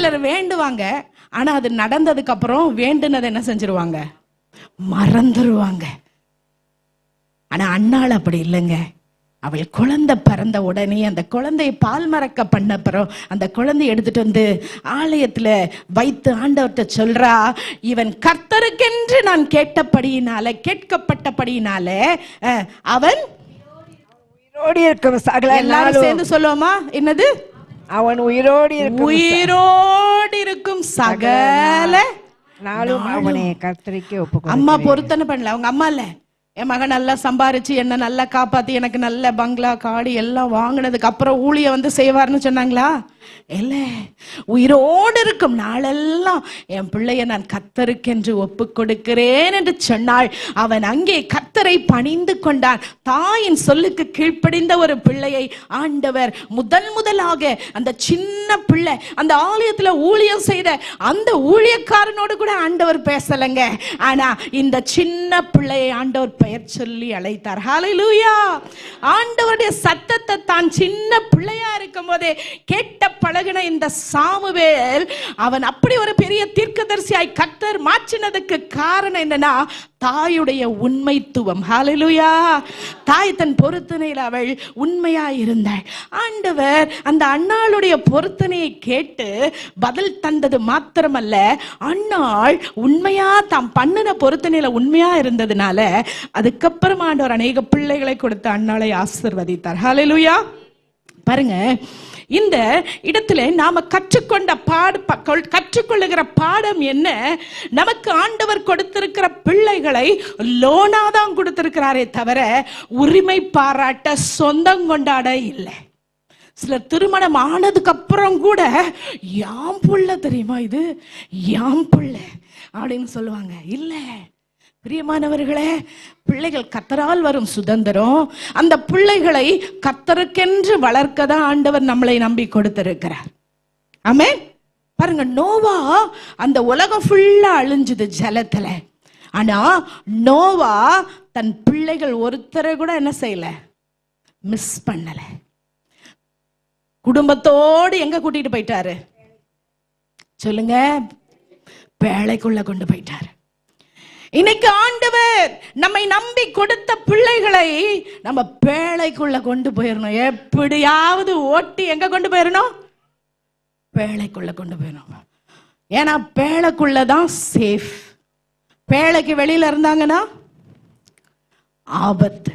சிலர் வேண்டுவாங்க ஆனா அது நடந்ததுக்கு அப்புறம் வேண்டுனதை என்ன செஞ்சிருவாங்க? மறந்துருவாங்க. ஆனா அண்ணாள் அப்படி இல்லைங்க. அவள் குழந்தை பிறந்த உடனே அந்த குழந்தையை பால் மறக்க பண்ண அப்புறம் அந்த குழந்தையை எடுத்துட்டு வந்து ஆலயத்துல வைத்து ஆண்டவர்கிட்ட சொல்றா இவன் கர்த்தருக்கென்று நான் கேட்டபடியினால கேட்கப்பட்டபடியினால அவன் எல்லாரும் சேர்ந்து சொல்லுவோமா? என்னது? அவன் உயிரோடு இருக்கும் உயிரோடு இருக்கும் சகல நாளும் அவனை கர்த்தரிக்கே ஒப்புக்கொடு அம்மா பொருத்தனை பண்ணல. அவங்க அம்மா இல்ல. என் மகன் நல்லா சம்பாரிச்சு என்ன நல்லா காப்பாத்தி எனக்கு நல்ல பங்களா காடி எல்லாம் வாங்கினதுக்கு அப்புறம் ஊழிய வந்து செய்வார்னு சொன்னாங்களா? இல்ல உயிரோடு இருக்கும் நாளெல்லாம் என் பிள்ளைய நான் கத்தருக்கென்று ஒப்பு கொடுக்கிறேன் என்று சொன்னாள். அவன் அங்கே கத்தரை பணிந்து கொண்டான். தாயின் சொல்லுக்கு கீழ்ப்படிந்த ஒரு பிள்ளையை ஆண்டவர் முதல் முதலாக அந்த சின்ன பிள்ளை அந்த ஆலயத்துல ஊழியம் செய்த அந்த ஊழியக்காரனோடு கூட ஆண்டவர் பேசலைங்க. ஆனா இந்த சின்ன பிள்ளையை ஆண்டவர் பெயர் சொல்லி அழைத்தார். ஹalleluya ஆண்டவருடைய சத்தத்தை தான் சின்ன பிள்ளையா இருக்கும் போதே கேட்ட பழகின இந்த சாமுவேல் அவன் அப்படி ஒரு பெரிய தீர்க்கதரிசியாய் கத்தர் மாற்றினதுக்கு காரணம் என்னன்னா தாயுடைய உண்மைத்துவம். ஹாலலுயா தாய் தன் பொருத்தனையில் அவள் உண்மையா இருந்தாள். ஆண்டவர் அந்த அண்ணாளுடைய பொருத்தனையை கேட்டு பதில் தந்தது மாத்திரமல்ல அண்ணாள் உண்மையா தாம் பண்ணின பொருத்தனையில உண்மையா இருந்ததுனால அதுக்கப்புறம் ஆண்டவர் அநேக பிள்ளைகளை கொடுத்து அண்ணாளை ஆசிர்வதித்தார். ஹாலலுயா பாருங்க இந்த இடத்துல நாம கற்றுக்கொண்ட பாடு ப- கொள்- கற்றுக்கொள்ளுகிற பாடம் என்ன? நமக்கு ஆண்டவர் கொடுத்திருக்கிற பிள்ளைகளை லோனா தான் கொடுத்திருக்கிறாரே தவிர உரிமை பாராட்ட சொந்தம் கொண்டாட இல்லை. சிலர் திருமணம் ஆனதுக்கு அப்புறம் கூட யாம் புள்ள தெரியுமா இது? யாம் புள்ள? அப்படின்னு சொல்லுவாங்க. இல்லை. பிரியமானவர்களே பிள்ளைகள் கத்தரால் வரும் சுதந்திரம். அந்த பிள்ளைகளை கத்தருக்கென்று வளர்க்க தான் ஆண்டவர் நம்மளை நம்பி கொடுத்திருக்கிறார். ஆமே பாருங்க நோவா அந்த உலகம் ஃபுல்லா அழிஞ்சுது ஜலத்துல. ஆனா நோவா தன் பிள்ளைகள் ஒருத்தரை கூட என்ன செய்யல? மிஸ் பண்ணல. குடும்பத்தோடு எங்க கூட்டிட்டு போயிட்டாரு? சொல்லுங்க பேழைக்குள்ள கொண்டு போயிட்டாரு. இன்னைக்கு ஆண்டவர் நம்மை நம்பி கொடுத்த பிள்ளைகளை நம்ம பேழைக்குள்ள கொண்டு போயிடணும் எப்படியாவது ஓட்டி எங்க கொண்டு போயிடணும் பேழைக்குள்ள கொண்டு போயிடணும் ஏன்னா பேழைக்குள்ள தான் சேஃப் பேழைக்கு வெளியில இருந்தாங்கன்னா ஆபத்து.